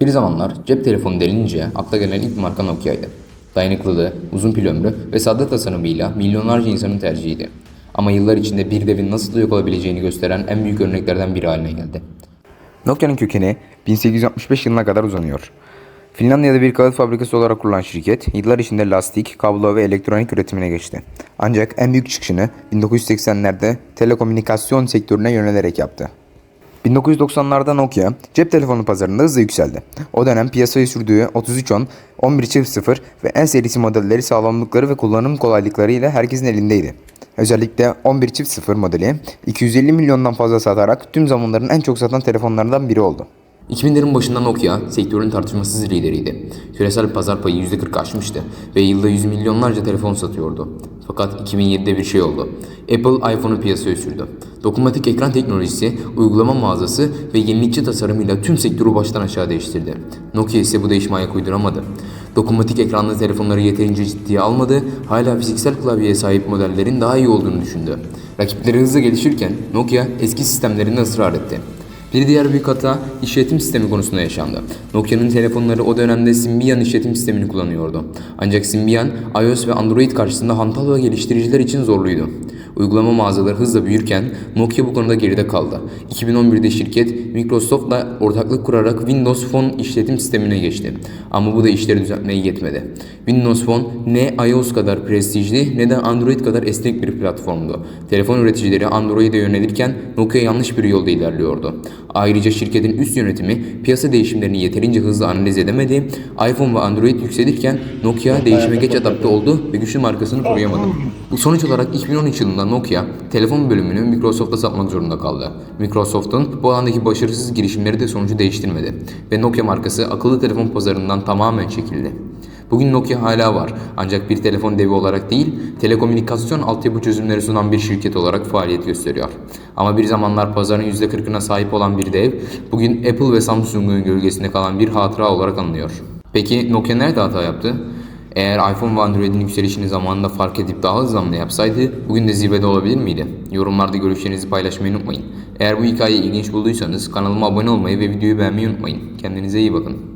Bir zamanlar cep telefonu denilince akla gelen ilk marka Nokia'ydı. Dayanıklılığı, uzun pil ömrü ve sade tasarımıyla milyonlarca insanın tercihiydi. Ama yıllar içinde bir devin nasıl yok olabileceğini gösteren en büyük örneklerden biri haline geldi. Nokia'nın kökeni 1865 yılına kadar uzanıyor. Finlandiya'da bir kağıt fabrikası olarak kurulan şirket, yıllar içinde lastik, kablo ve elektronik üretimine geçti. Ancak en büyük çıkışını 1980'lerde telekomünikasyon sektörüne yönelerek yaptı. 1990'larda Nokia cep telefonu pazarında hızla yükseldi. O dönem piyasaya sürdüğü 3310, 1100 ve en serisi modelleri sağlamlıkları ve kullanım kolaylıklarıyla herkesin elindeydi. Özellikle 11 modeli 250 milyondan fazla satarak tüm zamanların en çok satan telefonlarından biri oldu. 2000'lerin başında Nokia sektörün tartışmasız lideriydi. Küresel pazar payı %40 aşmıştı ve yılda yüz milyonlarca telefon satıyordu. Fakat 2007'de bir şey oldu. Apple iPhone'u piyasaya sürdü. Dokunmatik ekran teknolojisi, uygulama mağazası ve yenilikçi tasarımıyla tüm sektörü baştan aşağı değiştirdi. Nokia ise bu değişime ayak uyduramadı. Dokunmatik ekranlı telefonları yeterince ciddiye almadı, hala fiziksel klavyeye sahip modellerin daha iyi olduğunu düşündü. Rakipleri hızlı gelişirken Nokia eski sistemlerinde ısrar etti. Bir diğer büyük hata işletim sistemi konusunda yaşandı. Nokia'nın telefonları o dönemde Symbian işletim sistemini kullanıyordu. Ancak Symbian, iOS ve Android karşısında hantal ve geliştiriciler için zorluydu. Uygulama mağazaları hızla büyürken Nokia bu konuda geride kaldı. 2011'de şirket Microsoft'la ortaklık kurarak Windows Phone işletim sistemine geçti. Ama bu da işleri düzeltmeye yetmedi. Windows Phone ne iOS kadar prestijli ne de Android kadar esnek bir platformdu. Telefon üreticileri Android'e yönelirken Nokia yanlış bir yolda ilerliyordu. Ayrıca şirketin üst yönetimi piyasa değişimlerini yeterince hızlı analiz edemedi. iPhone ve Android yükselirken Nokia değişime geç adapte oldu ve güçlü markasını koruyamadı. Bu sonuç olarak 2013 yılında Nokia telefon bölümünü Microsoft'a satmak zorunda kaldı. Microsoft'un bu alandaki başarısız girişimleri de sonucu değiştirmedi ve Nokia markası akıllı telefon pazarından tamamen çekildi. Bugün Nokia hala var ancak bir telefon devi olarak değil, telekomünikasyon altyapı çözümleri sunan bir şirket olarak faaliyet gösteriyor. Ama bir zamanlar pazarın %40'ına sahip olan bir dev, bugün Apple ve Samsung'un gölgesinde kalan bir hatıra olarak anılıyor. Peki Nokia nerede hata yaptı? Eğer iPhone ve Android'in yükselişini zamanında fark edip daha hızlı hamle yapsaydı bugün de zirvede olabilir miydi? Yorumlarda görüşlerinizi paylaşmayı unutmayın. Eğer bu hikayeyi ilginç bulduysanız kanalıma abone olmayı ve videoyu beğenmeyi unutmayın. Kendinize iyi bakın.